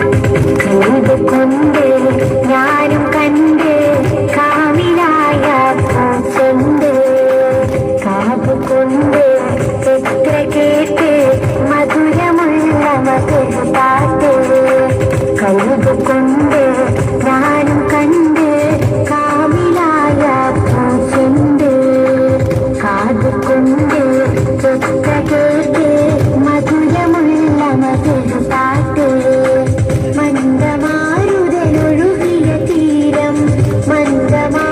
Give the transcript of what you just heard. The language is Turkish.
Thank you. Rama.